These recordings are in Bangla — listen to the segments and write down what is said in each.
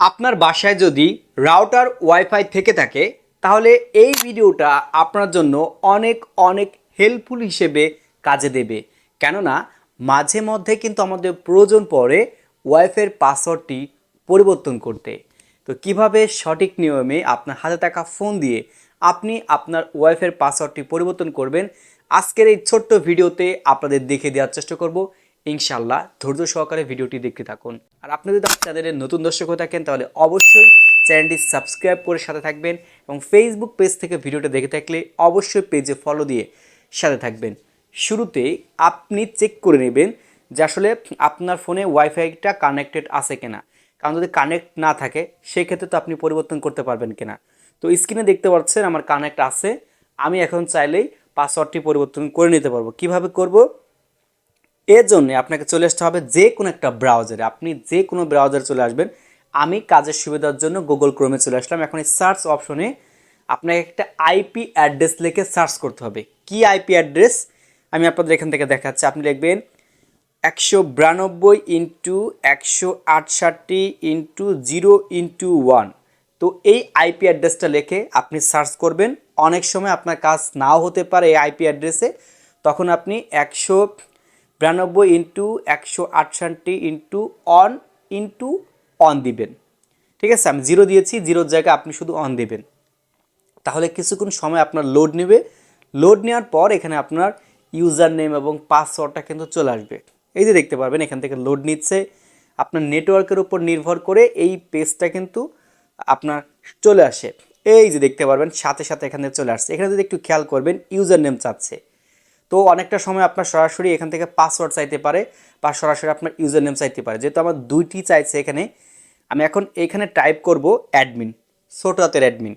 আপনার বাসায় যদি রাউটার ওয়াইফাই থেকে থাকে, তাহলে এই ভিডিওটা আপনার জন্য অনেক অনেক হেল্পফুল হিসেবে কাজে দেবে। কেননা, মাঝে মধ্যে কিন্তু আমাদের প্রয়োজন পড়ে ওয়াইফাইয়ের পাসওয়ার্ডটি পরিবর্তন করতে। তো কীভাবে সঠিক নিয়মে আপনার হাতে থাকা ফোন দিয়ে আপনি আপনার ওয়াইফাইয়ের পাসওয়ার্ডটি পরিবর্তন করবেন, আজকের এই ছোট্ট ভিডিওতে আপনাদের দেখে দেওয়ার চেষ্টা করব। ইনশাল্লাহ ধৈর্য সহকারে ভিডিওটি দেখতে থাকুন। আর আপনি যদি চ্যানেলের নতুন দর্শক হয়ে থাকেন, তাহলে অবশ্যই চ্যানেলটি সাবস্ক্রাইব করে সাথে থাকবেন এবং ফেসবুক পেজ থেকে ভিডিওটা দেখে থাকলে অবশ্যই পেজে ফলো দিয়ে সাথে থাকবেন। শুরুতে আপনি চেক করে নেবেন যে আসলে আপনার ফোনে ওয়াইফাইটা কানেক্টেড আছে কিনা। কারণ যদি কানেক্ট না থাকে, সেক্ষেত্রে তো আপনি পরিবর্তন করতে পারবেন কিনা। তো স্ক্রিনে দেখতে পাচ্ছেন আমার কানেক্ট আছে। আমি এখন চাইলেই পাসওয়ার্ডটি পরিবর্তন করে নিতে পারব। কীভাবে করব? এর জন্য আপনাকে চলে আসতে হবে যে কোনো একটা ব্রাউজারে আপনি যে কোনো ব্রাউজারে চলে আসবেন। আমি কাজের সুবিধার জন্য গুগল ক্রোমে চলে আসলাম। এখন এই সার্চ অপশনে আপনাকে একটা আইপি অ্যাড্রেস লিখে সার্চ করতে হবে। কি আইপি অ্যাড্রেস আমি আপনাদের এখান থেকে দেখাচ্ছি। আপনি লিখবেন একশো বিরানব্বই ইন্টু একশো আটষট্টি ইন্টু জিরো ইন্টু ওয়ান তো এই আইপি অ্যাড্রেসটা লিখে আপনি সার্চ করবেন। অনেক সময় আপনার কাজ নাও হতে পারে এই আইপি অ্যাড্রেসে তখন আপনি একশো বিরানব্বই ইন্টু একশো আটষট্টি ইন্টু অন ইন্টু অন দিবেন। ঠিক আছে? আমি জিরো দিয়েছি, জিরোর জায়গায় আপনি শুধু অন দিবেন। তাহলে কিছুক্ষণ সময় আপনার লোড নেবে। লোড নেওয়ার পর এখানে আপনার ইউজার নেম এবং পাসওয়ার্ডটা কিন্তু চলে আসবে। এই যে দেখতে পারবেন, এখান থেকে লোড নিচ্ছে। আপনার নেটওয়ার্কের উপর নির্ভর করে এই পেজটা কিন্তু আপনার চলে আসে। এই যে দেখতে পারবেন, সাথে সাথে এখানে চলে আসছে। এখানে যদি একটু খেয়াল করবেন ইউজার নেম চাচ্ছে। তো অনেকটা সময় আপনার সরাসরি এখান থেকে পাসওয়ার্ড চাইতে পারে বা সরাসরি আপনার ইউজার নেম চাইতে পারে। যেহেতু আমার দুইটি চাইছে এখানে, আমি এখন এখানে টাইপ করব অ্যাডমিন ছোট হাতের admin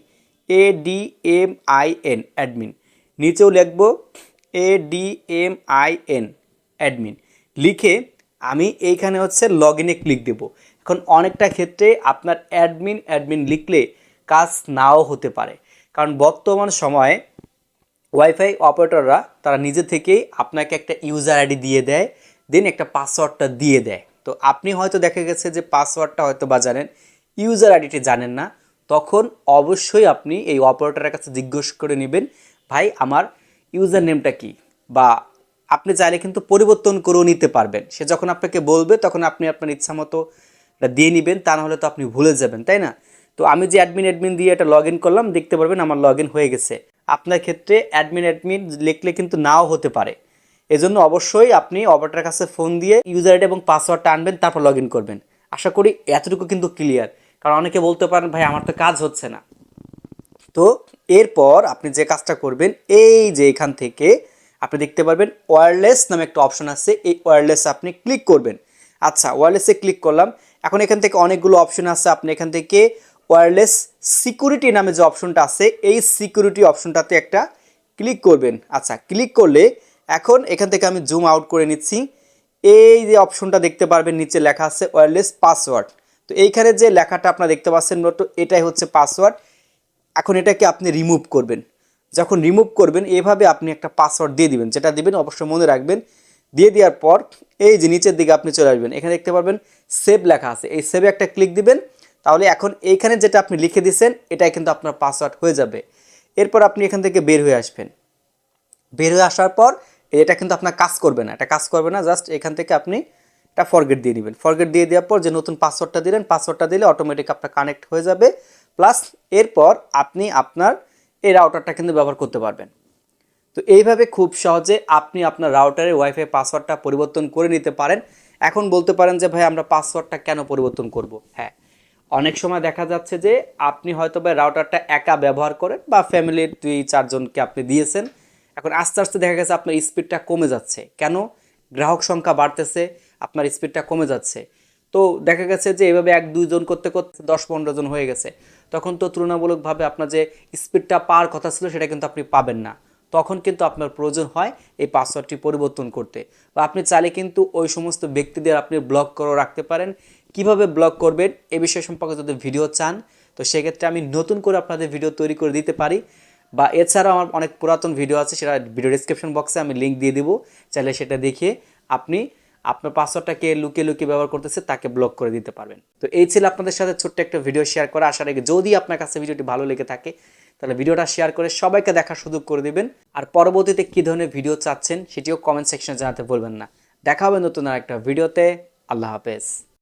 A D M I N admin নিচেও লিখব A D M I N admin লিখে আমি এইখানে হচ্ছে লগ ইনে ক্লিক দেব। এখন অনেকটা ক্ষেত্রে আপনার অ্যাডমিন অ্যাডমিন লিখলে কাজ নাও হতে পারে। কারণ বর্তমান সময়ে ওয়াইফাই অপারেটররা তারা নিজে থেকেই আপনাকে একটা ইউজার আইডি দিয়ে দেয় দেন একটা পাসওয়ার্ডটা দিয়ে দেয়। তো আপনি হয়তো দেখা গেছে যে পাসওয়ার্ডটা হয়তো বা জানেন ইউজার আইডিটি জানেন না, তখন অবশ্যই আপনি এই অপারেটরের কাছে জিজ্ঞেস করে নেবেন, ভাই, আমার ইউজার নেমটা কি? বা আপনি চাইলে কিন্তু পরিবর্তন করেও নিতে পারবেন। সে যখন আপনাকে বলবে, তখন আপনি আপনার ইচ্ছা মতো দিয়ে নেবেন, তা নাহলে তো আপনি ভুলে যাবেন, তাই না? তো আমি যে অ্যাডমিন অ্যাডমিন দিয়ে এটা লগ করলাম, দেখতে পারবেন আমার লগ হয়ে গেছে। আপনার ক্ষেত্রে অ্যাডমিন অ্যাডমিন লিখলে কিন্তু নাও হতে পারে। এজন্য অবশ্যই আপনি অপারেটার কাছে ফোন দিয়ে ইউজার আইডি এবং পাসওয়ার্ডটা আনবেন তারপর লগ ইন করবেন। আশা করি এতটুকু কিন্তু ক্লিয়ার কারণ অনেকে বলতে পারেন, ভাই, আমার তো কাজ হচ্ছে না। তো এরপর আপনি যে কাজটা করবেন, এই যে এখান থেকে আপনি দেখতে পারবেন ওয়্যারলেস নামে একটা অপশন আছে। এই ওয়্যারলেস আপনি ক্লিক করবেন। আচ্ছা ওয়্যারলেসে ক্লিক করলাম। এখন এখান থেকে অনেকগুলো অপশন আছে। আপনি এখান থেকে ওয়্যারলেস সিকিউরিটি নামে যে অপশনটা আছে, এই সিকিউরিটি অপশনটাতে একটা ক্লিক করবেন। আচ্ছা ক্লিক করলে এখন এখান থেকে আমি জুম আউট করে নিচ্ছি। এই যে অপশনটা দেখতে পারবেন, নিচে লেখা আছে ওয়্যারলেস পাসওয়ার্ড তো এইখানে যে লেখাটা আপনারা দেখতে পাচ্ছেন, মূলত এটাই হচ্ছে পাসওয়ার্ড এখন এটাকে আপনি রিমুভ করবেন। যখন রিমুভ করবেন, এভাবে আপনি একটা পাসওয়ার্ড দিয়ে দিবেন, যেটা দিবেন অবশ্যই মনে রাখবেন। দিয়ে দেওয়ার পর এই যে নিচের দিকে আপনি চলে আসবেন। এখানে দেখতে পারবেন সেভ লেখা আছে। এই সেভে একটা ক্লিক দিবেন। তাহলে এখন এইখানে যেটা আপনি লিখে দিয়েছেন এটাই কিন্তু আপনার পাসওয়ার্ড হয়ে যাবে। এরপর আপনি এখান থেকে বের হয়ে আসবেন। বের হয়ে আসার পর এটা কিন্তু আপনার কাজ করবে না। এটা কাজ করবে না, জাস্ট এখান থেকে আপনি এটা ফরগেট দিয়ে দিবেন। ফরগেট দিয়ে দেওয়ার পর যে নতুন পাসওয়ার্ডটা দিলেন পাসওয়ার্ডটা দিলে অটোমেটিক আপনার কানেক্ট হয়ে যাবে। প্লাস এরপর আপনি আপনার এই রাউটারটা কিন্তু ব্যবহার করতে পারবেন। তো এইভাবে খুব সহজে আপনি আপনার রাউটারের ওয়াইফাই পাসওয়ার্ডটা পরিবর্তন করে নিতে পারেন। এখন বলতে পারেন যে, ভাই, আমরা পাসওয়ার্ডটা কেন পরিবর্তন করব? হ্যাঁ অনেক সময় দেখা যাচ্ছে যে আপনি হয়তো বা রাউটারটা একা ব্যবহার করেন বা ফ্যামিলির দুই চারজনকে আপনি দিয়েছেন। এখন আস্তে আস্তে দেখা গেছে আপনার স্পিডটা কমে যাচ্ছে। কেন? গ্রাহক সংখ্যা বাড়তেছে, আপনার স্পিডটা কমে যাচ্ছে। তো দেখা গেছে যে এভাবে এক দুইজন করতে করতে দশ, পনেরো জন হয়ে গেছে। তখন তো তুলনামূলকভাবে আপনার যে স্পিডটা পাওয়ার কথা ছিল সেটা কিন্তু আপনি পাবেন না। তখন কিন্তু আপনার প্রয়োজন হয় এই পাসওয়ার্ডটি পরিবর্তন করতে। বা আপনি চাইলে কিন্তু ওই সমস্ত ব্যক্তিদের আপনি ব্লক করে রাখতে পারেন। কীভাবে ব্লগ করবেন এ বিষয় সম্পর্কে যদি ভিডিও চান, তো সেক্ষেত্রে আমি নতুন করে আপনাদের ভিডিও তৈরি করে দিতে পারি। বা এছাড়াও আমার অনেক পুরাতন ভিডিও আছে, সেটা ভিডিও ডিসক্রিপশন বক্সে আমি লিঙ্ক দিয়ে দিব। চাইলে সেটা দেখে আপনি আপনার পাসওয়ার্ডটাকে লুকিয়ে লুকিয়ে ব্যবহার করতেছে, তাকে ব্লক করে দিতে পারবেন। তো এই ছিল আপনাদের সাথে ছোট্ট একটা ভিডিও শেয়ার করা। আশা রাখি যদি আপনার কাছে ভিডিওটি ভালো লেগে থাকে, তাহলে ভিডিওটা শেয়ার করে সবাইকে দেখার সুযোগ করে দিবেন। আর পরবর্তীতে কী ধরনের ভিডিও চাচ্ছেন, সেটিও কমেন্ট সেকশনে জানাতে ভুলবেন না। দেখা হবে নতুন আর একটা ভিডিওতে আল্লাহ হাফেজ।